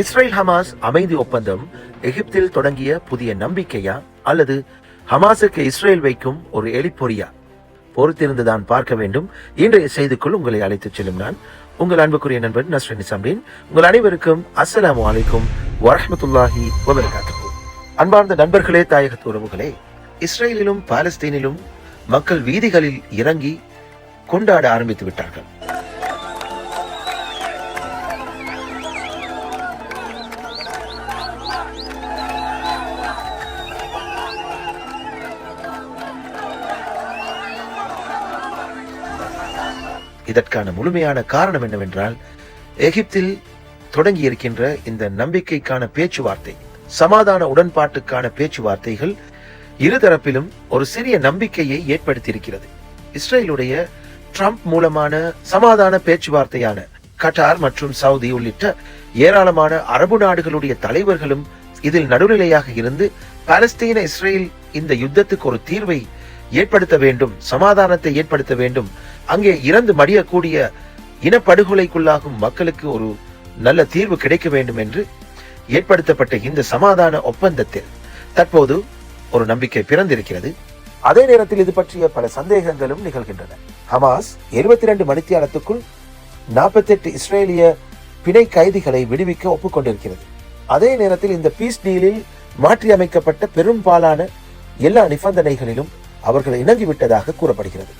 Israel Hamas அமைதி ஒப்பந்தம் எகிப்தில் தொடங்கிய புதிய நம்பிக்கையா அல்லது ஹமாஸுக்கு இஸ்ரேல் வைக்கும் ஒரு எலிப்பொறியா? பொறுத்திருந்துதான் பார்க்க வேண்டும். இன்றைய செய்திக்குள் உங்களை அழைத்துச் செல்லும் நான் உங்கள் அன்புக்குரிய நண்பன் நஸ்ரின் நிசாம்தீன் உங்கள் அனைவருக்கும் அஸ்ஸலாமு அலைக்கும் வரஹ்மத்துல்லாஹி வபரகாத்துஹு. அன்பார்ந்த நண்பர்களே தாயகத்து உறவுகளே இஸ்ரேலிலும் பாலஸ்தீனிலும் மக்கள் வீதிகளில் இறங்கி கொண்டாட ஆரம்பித்து விட்டார்கள். இதற்கான முழுமையான காரணம் என்னவென்றால் எகிப்தில் தொடங்கி இருக்கின்ற இந்த நம்பிக்கைக்கான பேச்சுவார்த்தை சமாதான உடன்பாட்டுக்கான பேச்சுவார்த்தைகள் இருதரப்பிலும் ஒரு சிறிய நம்பிக்கையை ஏற்படுத்தியிருக்கிறது. இஸ்ரேலுடைய ட்ரம்ப் மூலமான சமாதான பேச்சுவார்த்தையான கட்டார் மற்றும் சவுதி உள்ளிட்ட ஏராளமான அரபு நாடுகளுடைய தலைவர்களும் இதில் நடுநிலையாக இருந்து பாலஸ்தீன இஸ்ரேல் இந்த யுத்தத்துக்கு ஒரு தீர்வை ஏற்படுத்த வேண்டும் சமாதானத்தை ஏற்படுத்த வேண்டும் அங்கே இறந்து மடியக்கூடிய இனப்படுகொலைக்குள்ளாகும் மக்களுக்கு ஒரு நல்ல தீர்வு கிடைக்க வேண்டும் என்று ஏற்படுத்தப்பட்ட இந்த சமாதான ஒப்பந்தத்தில் தற்போது ஒரு நம்பிக்கை பிறந்திருக்கிறது. அதே நேரத்தில் இது பற்றிய பல சந்தேகங்களும் நிகழ்கின்றன. ஹமாஸ் இருபத்தி ரெண்டு மணித்தியாலத்துக்குள் நாற்பத்தெட்டு இஸ்ரேலிய பிணை கைதிகளை விடுவிக்க ஒப்புக்கொண்டிருக்கிறது. அதே நேரத்தில் இந்த பீஸ் டீலில் மாற்றியமைக்கப்பட்ட பெரும்பாலான எல்லா நிபந்தனைகளிலும் அவர்கள் இணங்கிவிட்டதாக கூறப்படுகிறது.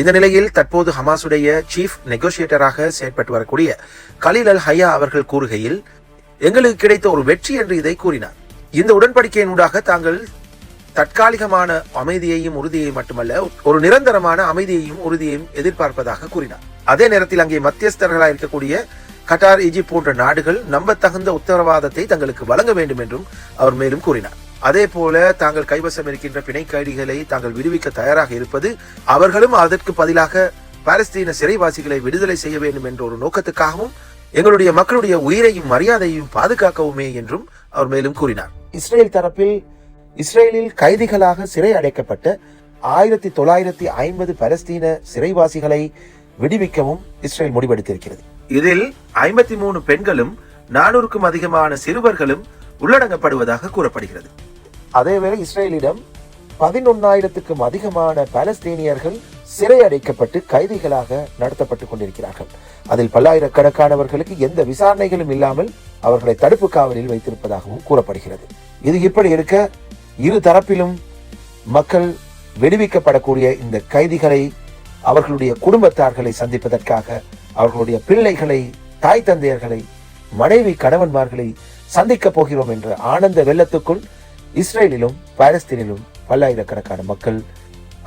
இந்த நிலையில் தற்போது ஹமாஸுடைய சீஃப் நெகோசியேட்டராக செயற்பட்டு வரக்கூடிய கலீல் அல் ஹயா அவர்கள் கூறுகையில் எங்களுக்கு கிடைத்த ஒரு வெற்றி என்று இதை கூறினார். இந்த உடன்படிக்கையினூடாக தாங்கள் தற்காலிகமான அமைதியையும் உறுதியையும் மட்டுமல்ல ஒரு நிரந்தரமான அமைதியையும் உறுதியையும் எதிர்பார்ப்பதாக கூறினார். அதே நேரத்தில் அங்கே மத்தியஸ்தர்களாக இருக்கக்கூடிய கட்டார் இஜிப்ட் போன்ற நாடுகள் நம்பத்தகுந்த உத்தரவாதத்தை தங்களுக்கு வழங்க வேண்டும் என்றும் அவர் மேலும் கூறினார். அதே போல தாங்கள் கைவசம் இருக்கின்ற பிணை தாங்கள் விடுவிக்க தயாராக இருப்பது அவர்களும் அதற்கு பதிலாக பாலஸ்தீன சிறைவாசிகளை விடுதலை செய்ய வேண்டும் என்ற ஒரு நோக்கத்துக்காகவும் எங்களுடைய மக்களுடைய உயிரையும் மரியாதையையும் பாதுகாக்கவுமே என்றும் அவர் மேலும் கூறினார். இஸ்ரேல் தரப்பில் இஸ்ரேலில் கைதிகளாக சிறை அடைக்கப்பட்ட ஆயிரத்தி தொள்ளாயிரத்தி ஐம்பது பலஸ்தீன சிறைவாசிகளை விடுவிக்கவும் இஸ்ரேல் முடிவெடுத்திருக்கிறது. இதில் ஐம்பத்தி மூணு பெண்களும் நானூறுக்கும் அதிகமான சிறுவர்களும் உள்ளடங்கப்படுவதாக கூறப்படுகிறது. அதேவேளை இஸ்ரேலிடம் பதினொன்னாயிரத்துக்கும் அதிகமான பாலஸ்தீனியர்கள் சிறை அடைக்கப்பட்டு கைதிகளாக நடத்தப்பட்டுக் கொண்டிருக்கிறார்கள். அதில் பல்லாயிரக்கணக்கானவர்களுக்கு எந்த விசாரணைகளும் இல்லாமல் அவர்களை தடுப்பு காவலில் வைத்திருப்பதாகவும் கூறப்படுகிறது. இது இப்படி இருக்க இரு தரப்பிலும் மக்கள் விடுவிக்கப்படக்கூடிய இந்த கைதிகளை அவர்களுடைய குடும்பத்தார்களை சந்திப்பதற்காக அவர்களுடைய பிள்ளைகளை தாய் தந்தையர்களை மனைவி கணவன்மார்களை சந்திக்கப் போகிறோம் என்ற ஆனந்த வெள்ளத்துக்குள் இஸ்ரேலிலும் பாலஸ்தீனிலும் பல்லாயிரக்கணக்கான மக்கள்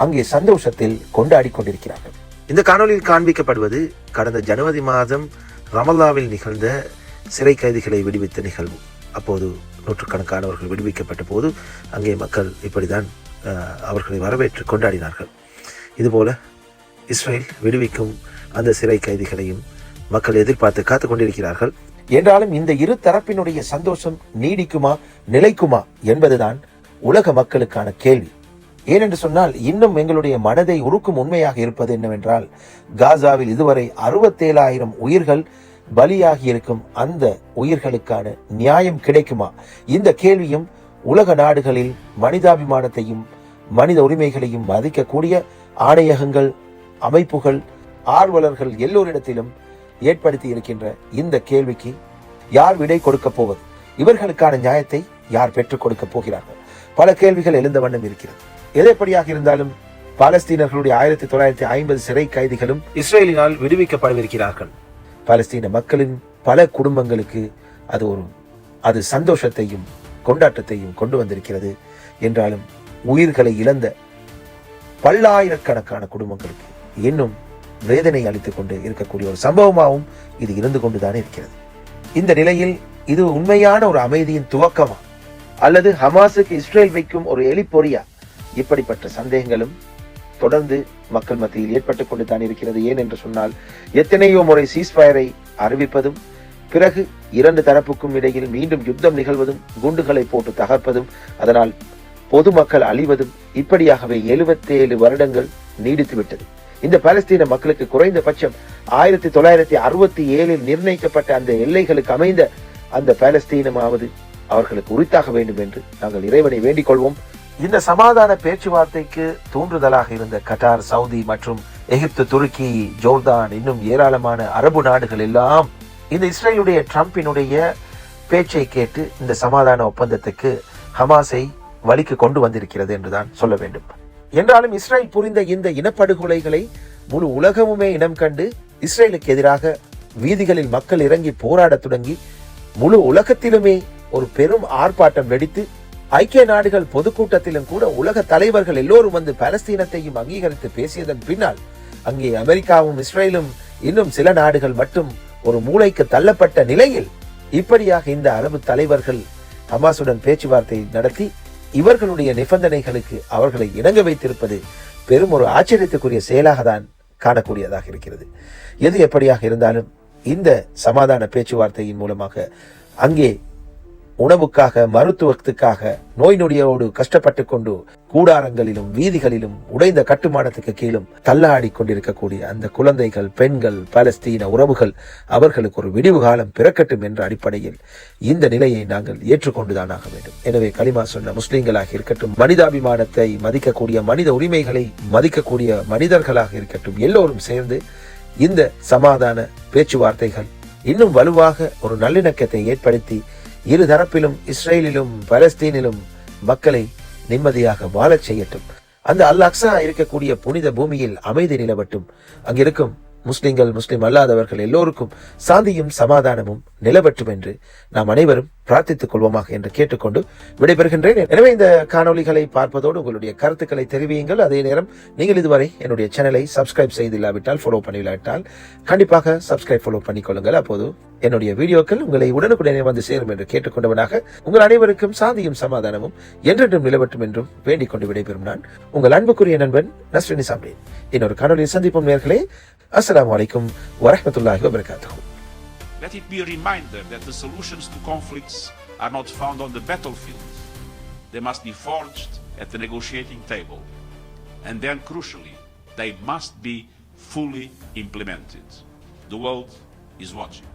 அங்கே சந்தோஷத்தில் கொண்டாடி கொண்டிருக்கிறார்கள். இந்த காணொலியில் காண்பிக்கப்படுவது கடந்த ஜனவரி மாதம் ரமல்லாவில் நிகழ்ந்த சிறை கைதிகளை விடுவித்த நிகழ்வு. அப்போது நூற்றுக்கணக்கானவர்கள் விடுவிக்கப்பட்ட போது அங்கே மக்கள் இப்படிதான் அவர்களை வரவேற்று கொண்டாடினார்கள். இதுபோல இஸ்ரேல் விடுவிக்கும் அந்த சிறை கைதிகளையும் மக்கள் எதிர்பார்த்து காத்து கொண்டிருக்கிறார்கள். என்றாலும் இந்த இரு தரப்பினுடைய சந்தோஷம் நீடிக்குமா நிலைக்குமா என்பதுதான் உலக மக்களுக்கான கேள்வி. ஏனென்று சொன்னால் இன்னும் எங்களுடைய மனதை உருக்கும் உண்மையாக இருப்பது என்னவென்றால் காசாவில் இதுவரை அறுபத்தேழாயிரம் உயிர்கள் பலியாகி இருக்கும் அந்த உயிர்களுக்கான நியாயம் கிடைக்குமா? இந்த கேள்வியும் உலக நாடுகளில் மனிதாபிமானத்தையும் மனித உரிமைகளையும் மதிக்கக்கூடிய ஆணையகங்கள் அமைப்புகள் ஆர்வலர்கள் எல்லோரிடத்திலும் ஏற்படுத்தி இருக்கின்ற இந்த கேள்விக்கு யார் விடை கொடுக்க போவது? இவர்களுக்கான நியாயத்தை யார் பெற்றுக் கொடுக்க போகிறார்கள்? பல கேள்விகள் எழுந்த வண்ணம் இருக்கிறது. எதைப்படியாக இருந்தாலும் பாலஸ்தீனர்களுடைய ஆயிரத்தி தொள்ளாயிரத்தி ஐம்பது சிறை கைதிகளும் இஸ்ரேலினால் விடுவிக்கப்படவிருக்கிறார்கள் பாலஸ்தீன மக்களின் பல குடும்பங்களுக்கு அது ஒரு அது சந்தோஷத்தையும் கொண்டாட்டத்தையும் கொண்டு வந்திருக்கிறது. என்றாலும் உயிர்களை இழந்த பல்லாயிரக்கணக்கான குடும்பங்களுக்கு இன்னும் வேதனை அளித்துக் கொண்டு இருக்கக்கூடிய ஒரு சம்பவமாகவும் இது இருந்து கொண்டுதானே இருக்கிறது. இந்த நிலையில் இது உண்மையான ஒரு அமைதியின் துவக்கமா? அல்லது ஹமாஸுக்கு இஸ்ரேல் வைக்கும் ஒரு எலிப்பொறியா? இப்படிப்பட்ட சந்தேகங்களும் தொடர்ந்து மக்கள் மத்தியில் ஏற்பட்டுக் கொண்டுதான் இருக்கிறது. ஏன் என்று சொன்னால் எத்தனையோ முறை சீஸ்ஃபயரை அறிவிப்பதும் பிறகு இரண்டு தரப்புக்கும் இடையில் மீண்டும் யுத்தம் நிகழ்வதும் குண்டுகளை போட்டு தகர்ப்பதும் அதனால் பொதுமக்கள் அழிவதும் இப்படியாகவே எழுபத்தேழு வருடங்கள் நீடித்து விட்டது இந்த பாலஸ்தீன மக்களுக்கு குறைந்தபட்சம் ஆயிரத்தி தொள்ளாயிரத்தி அறுபத்தி ஏழில் நிர்ணயிக்கப்பட்ட அந்த எல்லைகளுக்கு அமைந்த அந்த பாலஸ்தீனமாவது அவர்களுக்கு உரித்தாக வேண்டும் என்று நாங்கள் இறைவனை வேண்டிக் கொள்வோம். இந்த சமாதான பேச்சுவார்த்தைக்கு தூண்டுதலாக இருந்த கட்டார் சவுதி மற்றும் எகிப்து துருக்கி ஜோர்தான் இன்னும் ஏராளமான அரபு நாடுகள் எல்லாம் இந்த இஸ்ரேலுடைய ட்ரம்பினுடைய பேச்சை கேட்டு இந்த சமாதான ஒப்பந்தத்துக்கு ஹமாஸை வழிக்கு கொண்டு வந்திருக்கிறது என்றுதான் சொல்ல வேண்டும். என்றாலும் இஸ்ரேல் புரிந்த இந்த இனப்படுகொலைகளை முழு உலகமுமே இனம் கண்டு இஸ்ரேலுக்கு எதிராக வீதிகளில் மக்கள் இறங்கி போராடத் தொடங்கி முழு உலகத்திலுமே ஒரு பெரும் ஆர்ப்பாட்டம் வெடித்து ஐக்கிய நாடுகள் பொதுக்கூட்டத்திலும் கூட உலக தலைவர்கள் எல்லோரும் வந்து பலஸ்தீனத்தையும் அங்கீகரித்து பேசியதன் பின்னால் அங்கே அமெரிக்காவும் இஸ்ரேலும் இன்னும் சில நாடுகள் மட்டும் ஒரு மூளைக்கு தள்ளப்பட்ட நிலையில் இப்படியாக இந்த அரபு தலைவர்கள் ஹமாஸுடன் பேச்சுவார்த்தை நடத்தி இவர்களுடைய நிபந்தனைகளுக்கு அவர்களை இணங்க வைத்திருப்பது பெரும் ஒரு ஆச்சரியத்துக்குரிய செயலாக தான் காணக்கூடியதாக இருக்கிறது. எது எப்படியாக இருந்தாலும் இந்த சமாதான பேச்சுவார்த்தையின் மூலமாக அங்கே உணவுக்காக மருத்துவத்துக்காக நோய் நொடியோடு கஷ்டப்பட்டு கொண்டு கூடாரங்களிலும் வீதிகளிலும் உடைந்த கட்டுமானத்துக்கு கீழும் தள்ளாடி கொண்டிருக்கக்கூடிய அந்த குழந்தைகள் பெண்கள் பாலஸ்தீன உறவுகள் அவர்களுக்கு ஒரு விடிவு காலம் பிறக்கட்டும் என்ற அடிப்படையில் இந்த நிலையை நாங்கள் ஏற்றுக்கொண்டுதான் ஆக வேண்டும். எனவே களிமா சொன்ன முஸ்லீம்களாக இருக்கட்டும் மனிதாபிமானத்தை மதிக்கக்கூடிய மனித உரிமைகளை மதிக்கக்கூடிய மனிதர்களாக இருக்கட்டும் எல்லோரும் சேர்ந்து இந்த சமாதான பேச்சுவார்த்தைகள் இன்னும் வலுவாக ஒரு நல்லிணக்கத்தை ஏற்படுத்தி இரு தரப்பிலும் இஸ்ரேலிலும் பலஸ்தீனிலும் மக்களை நிம்மதியாக வாழச் செய்யட்டும். அந்த அல் அக்ஸா இருக்கக்கூடிய புனித பூமியில் அமைதி நிலவட்டும். அங்கிருக்கும் முஸ்லிம்கள் முஸ்லிம் அல்லாதவர்கள் எல்லோருக்கும் சாந்தியும் சமாதானமும் நிலவட்டும் என்று நாம் அனைவரும் பிரார்த்தித்துக் கொள்வோமாக என்று கேட்டுக்கொண்டு விடைபெறுகின்றேன். எனவே இந்த காணொளிகளை பார்ப்பதோடு உங்களுடைய கருத்துக்களை தெரிவியுங்கள். அதே நேரம் நீங்கள் இதுவரை என்னுடைய சேனலை சப்ஸ்கிரைப் செய்தில்லாவிட்டால் ஃபாலோ பண்ணிவிடாவிட்டால் கண்டிப்பாக சப்ஸ்கிரைப் ஃபாலோ பண்ணிக்கொள்ளுங்கள். அப்போது என்னுடைய வீடியோக்கள் உங்களை உடனுக்குடனே வந்து சேரும் என்று கேட்டுக்கொண்டவனாக உங்கள் அனைவருக்கும் சாந்தியும் சமாதானமும் என்றென்றும் நிலவட்டும் என்றும் வேண்டிக் கொண்டு விடைபெறும் நான் உங்கள் அன்புக்குரிய நண்பன் நஸ்ரினி சாம்ரேன் இன்னொரு காணொலியை சந்திப்போம் நேர்களே. Assalamu alaikum wa rahmatullahi wa barakatuh. Let it be a reminder that the solutions to conflicts are not found on the battlefield. They must be forged at the negotiating table. And then, crucially, they must be fully implemented. The world is watching.